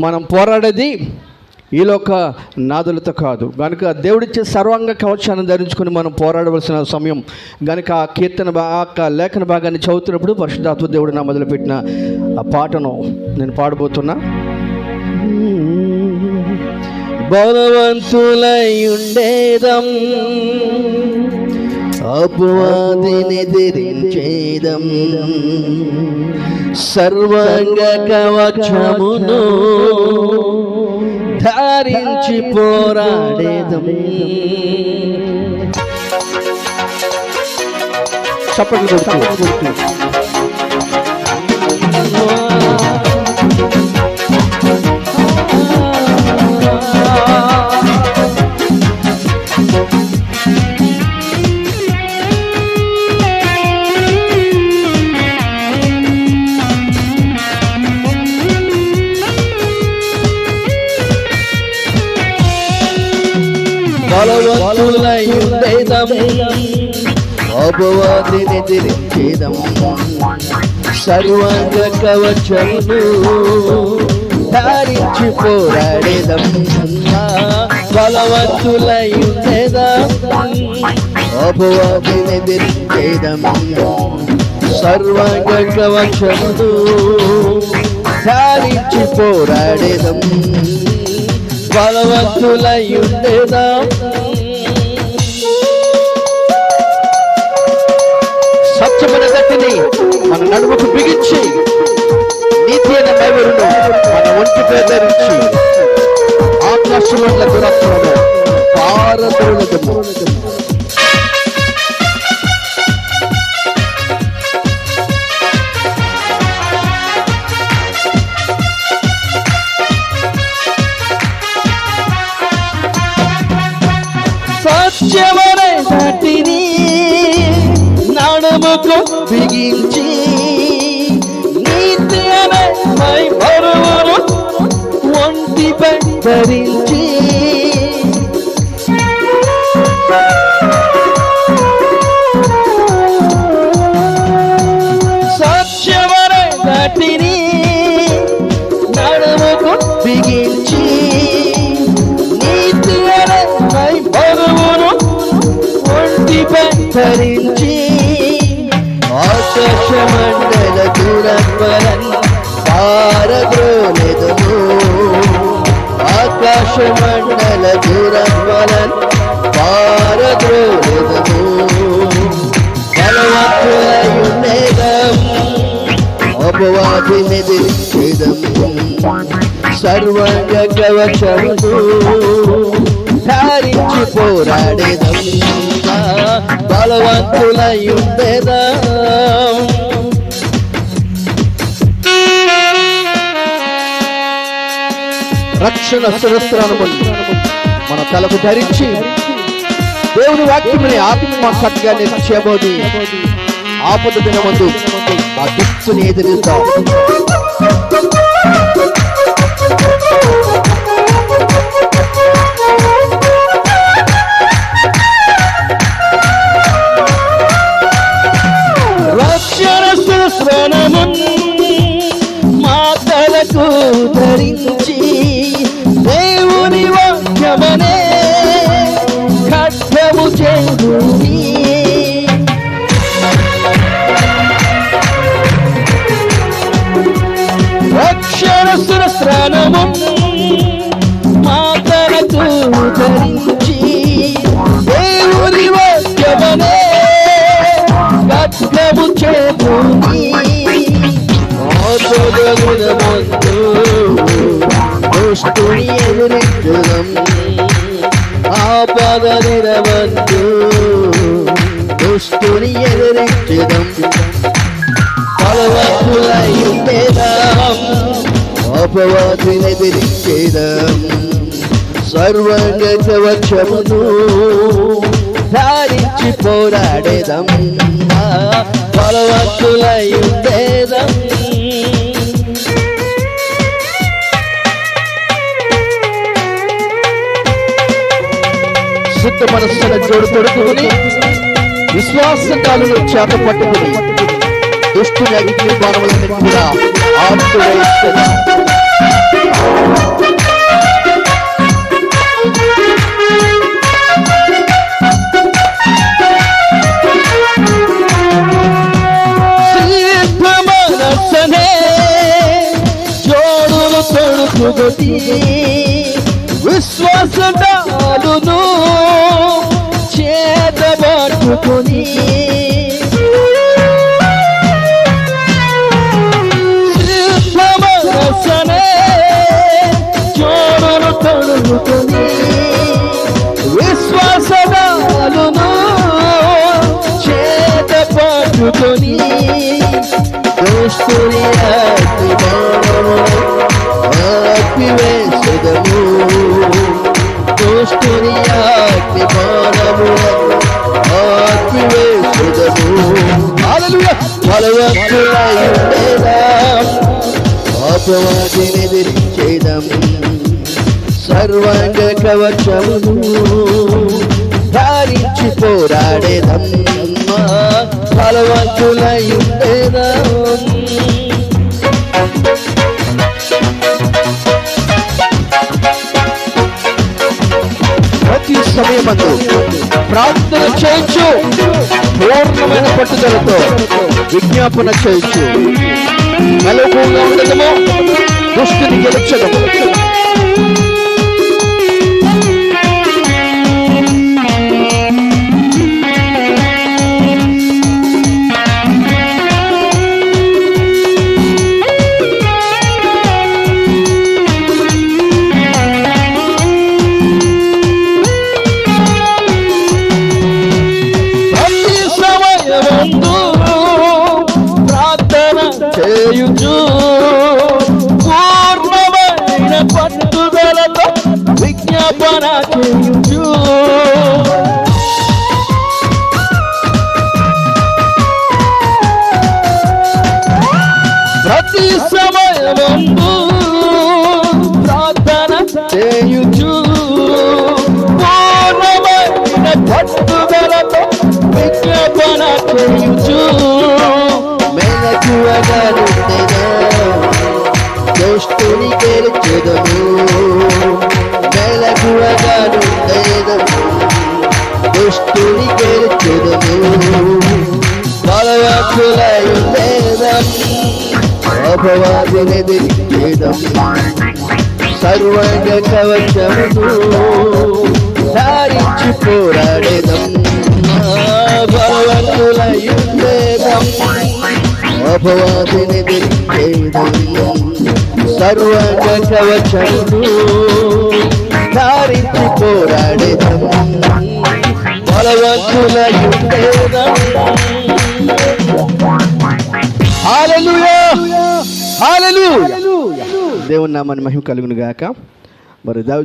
మనం పోరాడేది ఈలోక నాదులతో కాదు. కనుక దేవుడిచ్చే సర్వాంగ కవచాన్ని ధరించుకొని మనం పోరాడవలసిన సమయం. కనుక ఆ కీర్తన భా- ఆ లేఖన భాగాన్ని చదువుతున్నప్పుడు పరిశుద్ధాత్మ దేవుడు నా మొదలుపెట్టిన ఆ పాటను నేను పాడబోతున్నా. బలవంతులై ఉండేదం అపవాదిని ధరించేదం సర్వాంగ కవచమును ధారించి పోరాడేదం చప్పట్లు కొడుతూ బలవంతులై ఉండేదం అపవాదిని ఎదిరించేదం సర్వాంగ కవచము ధారించి పోరాడేదం. బలవంతులై ఉండేదం అపవాదిని ఎదిరించేదం సర్వాంగ కవచము ధారించి పోరాడేదం. బలవంతులయుండేదా స్వచ్ఛమైన గట్టిని మన నడుముకు బిగించి నీతి అయిన బైబిల్ను మన ఒంటిపై ధరించి ఆకాశమండల గురత్వము సత్యమనే గట్టిని నడుముకు బిగించి నీతి అనే మై బరువును ఒంటిపై ధరించి ధరించి ఆకాశ మండల దూరత్వరన్ పారద్రోలెదము ఆకాశ మండల దూరత్వరన్ పారద్రోలెదము బలవంతులై ఉండేదం అపవాదిని ఎదిరించేదం సర్వంగ కవచమును ధారించి పోరాడేదం. బలవంతులై ఉండేదం రక్షణ శిరస్త్రాను మన తలకు ధరించి దేవుని వాక్యముని ఆత్మ ఖడ్గాన్ని చేయబోది ఆపద దినమందు ఆ దిక్కుని ఎదిరిద్దాం. ఎదురించడం బలవంతులై ఉండేదాం అపవాదిని ఎదిరించేదాం సర్వంగ ధారించి పోరాడేదం బలవంతులై ఉండేదం శుద్ధ మనస్సున జోడు కొడుకుని విశ్వాసకాలను చేతపట్టుకుని దుష్టుని అగ్నిపానములను కూడా ఆపువేస్తుంది Oh, ఆపివేసెదము దోస్తుని ఆత్మను ఆపివేసెదము హల్లెలూయా ఉండేదా పాపవాదిని ఎదిరించేదం సర్వాంగ కవచమును ధారించి పోరాడేదం బలవంతులై ఉండేదం ప్రార్థన చేయొచ్చు పూర్ణమైన పట్టుదలతో విజ్ఞాపన చేయొచ్చు మెలకుగా ఉండదము పూర్ణమైన పట్టుదలతో విజ్ఞాపన అపవాదిని వేదం సర్వంగ కవచమును సారించి పోరాడేదం భగవంతుల ఉండేదం అపవాదిని ఎదిరించేదం సర్వంగ కవచమును సారించి పోరాడేదం బలవంతుల యుద్ధేదం దేవుని నామాన్ని మహిమ కలుగును గాక మరి దావి